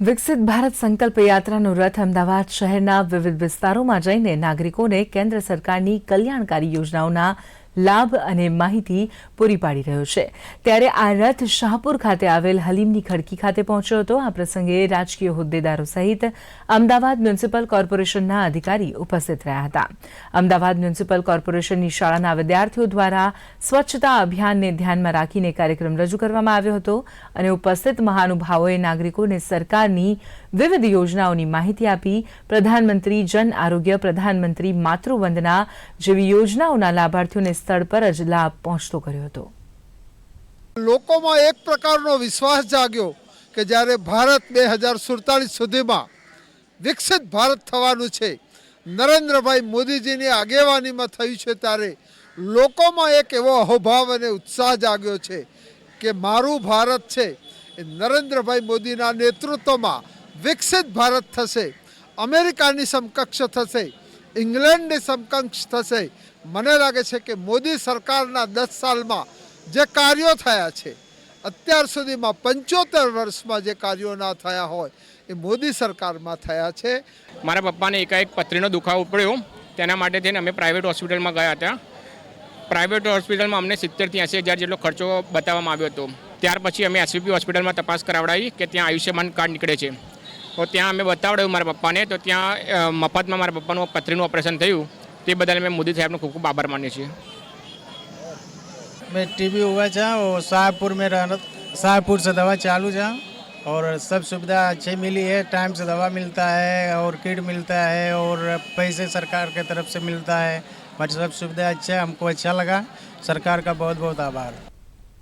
વિકસિત ભારત સંકલ્પ યાત્રાનો રથ અમદાવાદ શહેરના વિવિધ વિસ્તારોમાં જઈને નાગરિકોને કેન્દ્ર સરકારની કલ્યાણકારી યોજનાઓના લાભ અને માહિતી પૂરી પાડી રહ્યો છે. ત્યારે આ રથ શાહપુર ખાતે આવેલ હલીમની ખડકી ખાતે પહોંચ્યો હતો. આ પ્રસંગે રાજકીય હોદ્દેદારો સહિત અમદાવાદ મ્યુનિસિપલ કોર્પોરેશનના અધિકારી ઉપસ્થિત રહ્યા હતા. અમદાવાદ મ્યુનિસિપલ કોર્પોરેશનની શાળાના વિદ્યાર્થીઓ દ્વારા સ્વચ્છતા અભિયાનને ધ્યાનમાં રાખીને કાર્યક્રમ રજૂ કરવામાં આવ્યો હતો અને ઉપસ્થિત મહાનુભાવોએ નાગરિકોને સરકારની વિવિધ યોજનાઓની માહિતી આપી પ્રધાનમંત્રી જન આરોગ્ય, પ્રધાનમંત્રી માતૃવંદના જેવી યોજનાઓના લાભાર્થીઓને સ્થળ પર જ લાભ પહોંચતો કર્યો હતો. લોકોમાં એક પ્રકારનો વિશ્વાસ જાગ્યો કે જ્યારે ભારત બે હજાર સુડતાલીસ સુધીમાં વિકસિત ભારત થવાનું છે, નરેન્દ્રભાઈ મોદીજીની આગેવાનીમાં થયું છે ત્યારે લોકોમાં એક એવો અહોભાવ અને ઉત્સાહ જાગ્યો છે કે મારું ભારત છે એ નરેન્દ્રભાઈ મોદીના નેતૃત્વમાં વિકસિત ભારત થશે, અમેરિકાની સમકક્ષ થશે ઇંગ્લેન્ડની સમકક્ષ થશે. મને લાગે છે કે મોદી સરકારના દસ સાલમાં જે કાર્યો થયા છે, અત્યાર સુધીમાં પંચોતેર વર્ષમાં જે કાર્યો ના થયા હોય, એ મોદી સરકારમાં થયા છે. મારા પપ્પાને એકાએક પથરીનો દુખાવો પડ્યો. તેના માટે થઈને અમે પ્રાઇવેટ હોસ્પિટલમાં ગયા હતા. પ્રાઇવેટ હોસ્પિટલમાં અમને સિત્તેરથી એંસી હજાર જેટલો ખર્ચો બતાવવામાં આવ્યો હતો. ત્યાર પછી અમે એસવીપી હોસ્પિટલમાં તપાસ કરાવડાવી કે ત્યાં આયુષ્યમાન કાર્ડ નીકળે છે. તો ત્યાં અમે બતાવડાવ્યું મારા પપ્પાને તો ત્યાં અ, મફતમાં મારા પપ્પાનું પથરીનું ઓપરેશન થયું તે બદલ અમે મોદી સાહેબનો ખૂબ ખૂબ આભાર માનીએ છીએ मैं टीबी हुआ था और शाहपुर में रहना शाहपुर से दवा चालू था और सब सुविधा अच्छी मिली है टाइम से दवा मिलता है और किट मिलता है और पैसे सरकार के तरफ से मिलता है बट सब सुविधा अच्छा है हमको अच्छा लगा सरकार का बहुत बहुत आभार